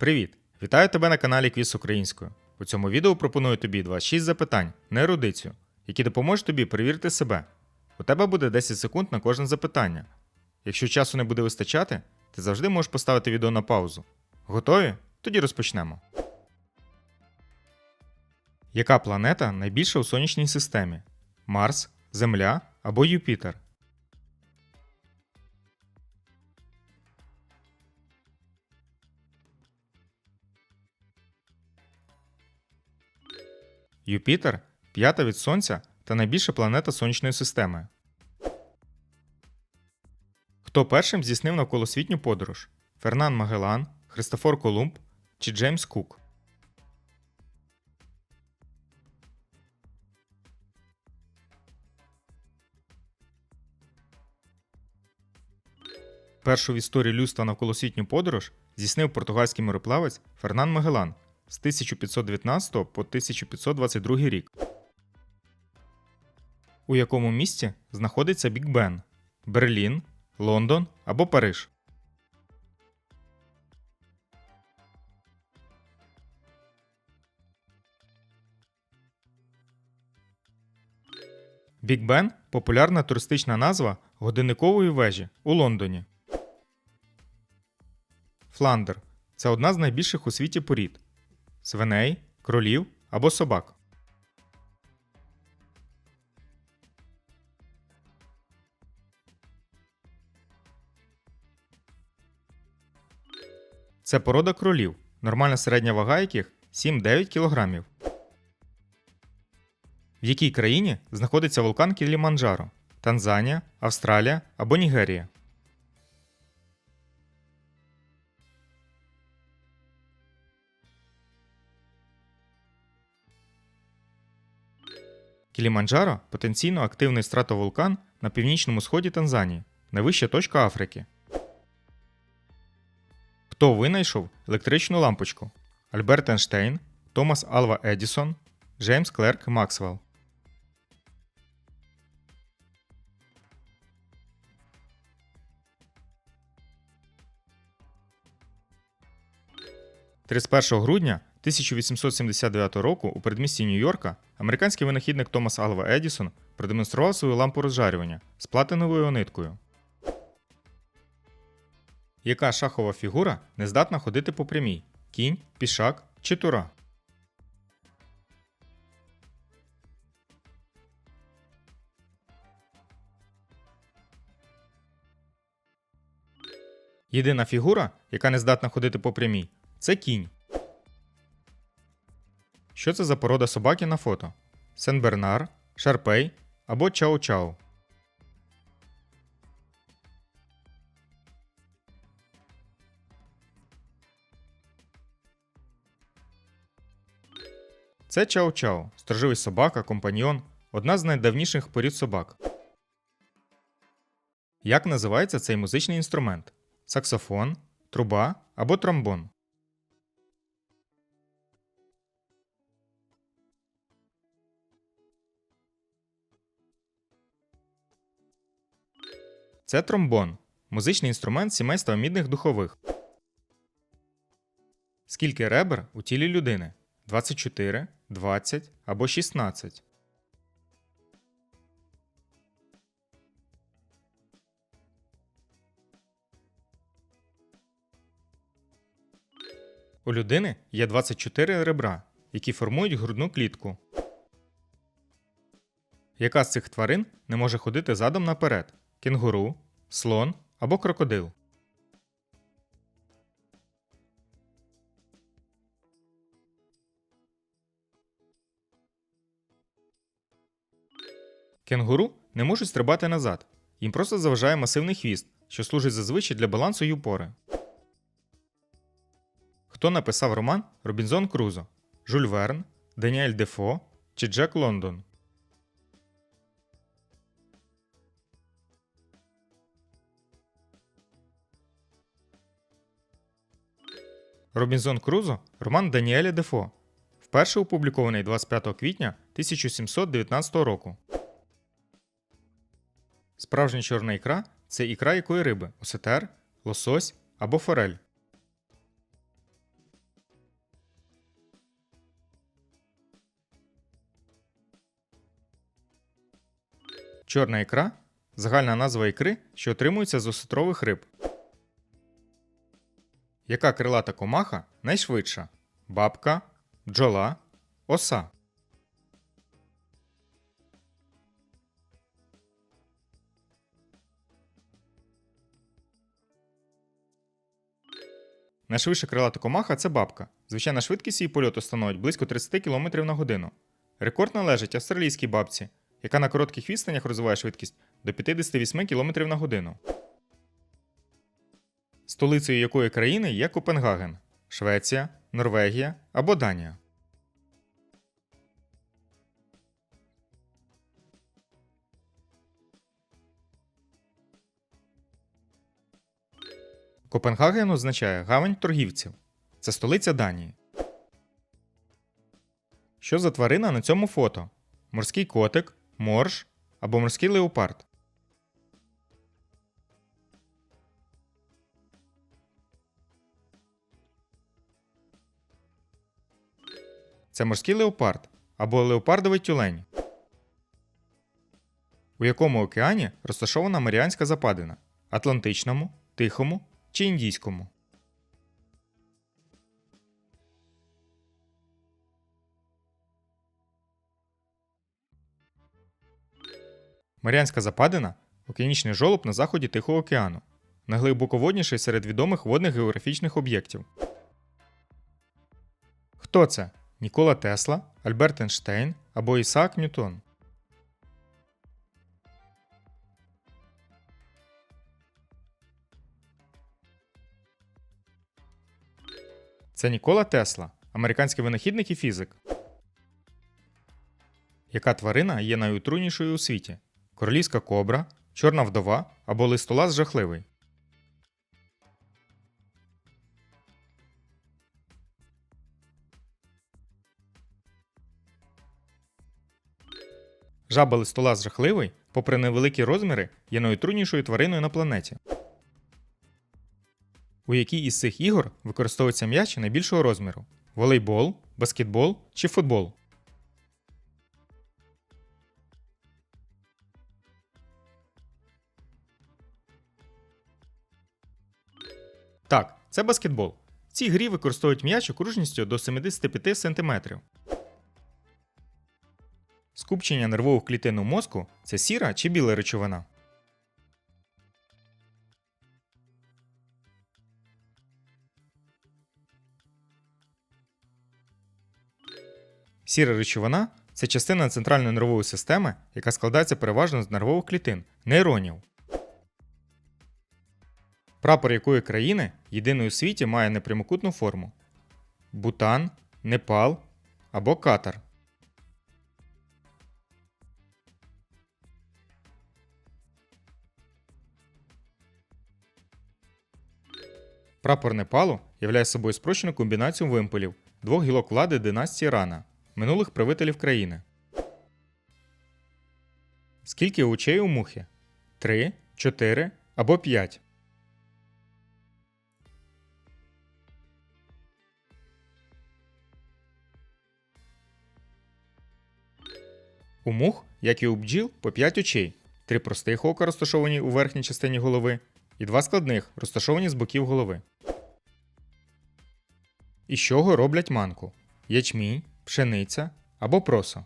Привіт! Вітаю тебе на каналі Квіз Українською. У цьому відео пропоную тобі 26 запитань на ерудицію, які допоможуть тобі перевірити себе. У тебе буде 10 секунд на кожне запитання. Якщо часу не буде вистачати, ти завжди можеш поставити відео на паузу. Готові? Тоді розпочнемо. Яка планета найбільша у сонячній системі? Марс, Земля або Юпітер? Юпітер п'ята від Сонця та найбільша планета Сонячної системи. Хто першим здійснив навколосвітню подорож? Фернан Магеллан, Христофор Колумб чи Джеймс Кук? Першу в історії людства навколосвітню подорож здійснив португальський мореплавець Фернан Магеллан з 1519 по 1522 рік. У якому місті знаходиться Біг Бен? Берлін, Лондон або Париж? Біг Бен популярна туристична назва годинникової вежі у Лондоні. Фландер це одна з найбільших у світі порід свиней, кролів або собак. Це порода кролів, нормальна середня вага яких 7-9 кг. В якій країні знаходиться вулкан Кіліманджаро? Танзанія, Австралія або Нігерія? Кіліманджаро потенційно активний стратовулкан на північному сході Танзанії, найвища точка Африки. Хто винайшов електричну лампочку? Альберт Ейнштейн, Томас Алва Едісон, Джеймс Клерк Максвелл. – 31 грудня 1879 року у передмісті Нью-Йорка американський винахідник Томас Алва Едісон продемонстрував свою лампу розжарювання з платиновою ниткою. Яка шахова фігура не здатна ходити по прямій? Кінь, пішак чи тура? Єдина фігура, яка не здатна ходити по прямій, це кінь. Що це за порода собаки на фото? Сен-Бернар, Шарпей або Чао-Чао? Це Чао-Чао, сторожовий собака, компаньйон, одна з найдавніших порід собак. Як називається цей музичний інструмент? Саксофон, труба або тромбон? Це тромбон музичний інструмент сімейства мідних духових. Скільки ребер у тілі людини? 24, 20 або 16. У людини є 24 ребра, які формують грудну клітку. Яка з цих тварин не може ходити задом наперед? Кенгуру, слон або крокодил? Кенгуру не можуть стрибати назад. Їм просто заважає масивний хвіст, що служить зазвичай для балансу й упори. Хто написав роман Робінзон Крузо? Жюль Верн, Даніель Дефо чи Джек Лондон? Робінзон Крузо роман Даніеля Дефо, вперше опублікований 25 квітня 1719 року. Справжня чорна ікра це ікра якої риби осетер, лосось або форель. Чорна ікра загальна назва ікри, що отримується з осетрових риб. Яка крилата комаха найшвидша? Бабка, бджола, оса. Найшвидша крилата комаха це бабка. Звичайна швидкість її польоту становить близько 30 км на годину. Рекорд належить австралійській бабці, яка на коротких відстанях розвиває швидкість до 58 км на годину. Столицею якої країни є Копенгаген Швеція, Норвегія або Данія. Копенгаген означає гавань торгівців. Це столиця Данії. Що за тварина на цьому фото? Морський котик, морж або морський леопард. Це морський леопард або леопардовий тюлень. У якому океані розташована Маріанська Западина? Атлантичному, Тихому чи Індійському? Маріанська Западина океанічний жолоб на заході Тихого океану, найглибоководніший серед відомих водних географічних об'єктів. Хто це? Нікола Тесла, Альберт Ейнштейн або Ісаак Ньютон? Це Нікола Тесла, американський винахідник і фізик. Яка тварина є найотруйнішою у світі? Королівська кобра, чорна вдова або листолаз жахливий? Жаба листолаз жахливий, попри невеликі розміри, є найотруйнішою твариною на планеті. У якій із цих ігор використовується м'яч найбільшого розміру: волейбол, баскетбол чи футбол? Так, це баскетбол. В цій грі використовують м'яч окружністю до 75 см. Скупчення нервових клітин у мозку це сіра чи біла речовина. Сіра речовина це частина центральної нервової системи, яка складається переважно з нервових клітин нейронів. Прапор якої країни єдиний у світі має непрямокутну форму: Бутан, Непал або Катар. Прапор Непалу являє собою спрощену комбінацію вимпелів двох гілок влади династії Рана, минулих правителів країни. Скільки очей у мухи? Три, чотири або п'ять. У мух, як і у бджіл, по 5 очей, три простих ока розташовані у верхній частині голови, і два складних, розташовані з боків голови. Із чого роблять манку? Ячмінь, пшениця або просо.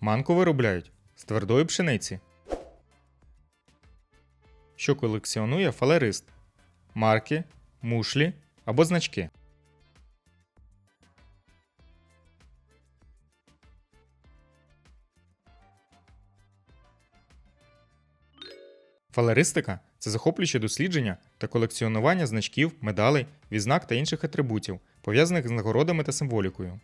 Манку виробляють з твердої пшениці. Що колекціонує фалерист? Марки, мушлі або значки. Фалеристика це захоплююче дослідження та колекціонування значків, медалей, відзнак та інших атрибутів, пов'язаних з нагородами та символікою.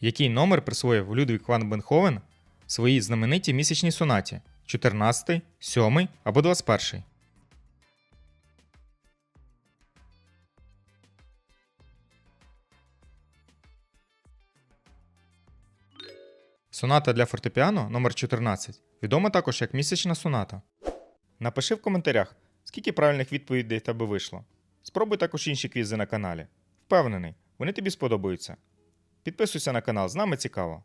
Який номер присвоїв Людвік ван Бенховен своїй знаменитій місячній сонаті 14, 7 або 21? Соната для фортепіано номер 14 відома також як місячна соната. Напиши в коментарях, Скільки правильних відповідей в тебе вийшло? Спробуй також інші квізи на каналі. Впевнений, вони тобі сподобаються. Підписуйся на канал, з нами цікаво.